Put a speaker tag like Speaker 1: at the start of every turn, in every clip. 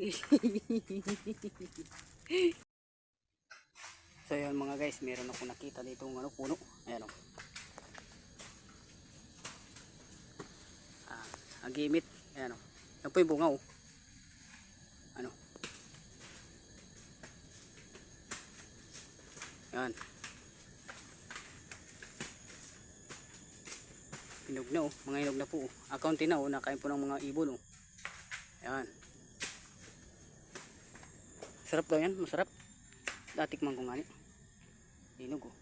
Speaker 1: so yun mga guys, meron ako nakita dito ng ano, puno. Ayan o. Ah, agimit. Ayan o. Yan po yung bunga o. Ano? Yan. Hinog na oh. Mga hinog na po oh. Akaunti na oh. Nakain po ng mga ibon oh. Yan. Sarap daw yan. Masarap. Datikman ko nga ni. Hinog oh.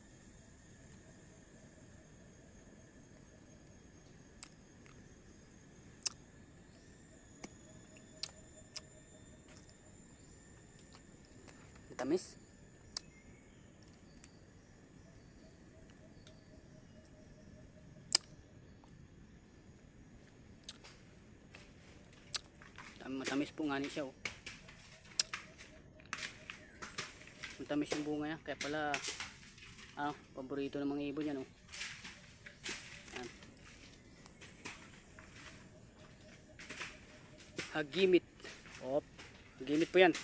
Speaker 1: Tamis. Tam- Matamis po nga ni siya oh. Matamis yung bunga niya. Kaya pala ah, paborito ng mga ibon yan oh. Yan. Hagimit. Op. Hagimit po yan.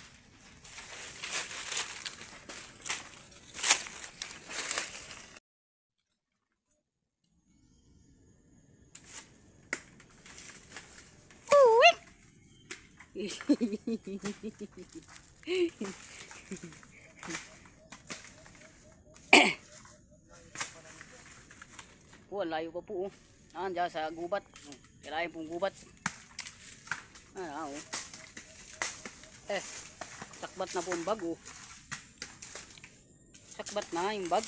Speaker 1: po, ang layo pa po. Oh. Ah, dyan sa gubat. Oh, Kailangan pong gubat. Ah, oh. Eh, sakbat na po ang bag, oh. Sakbat na yung bag.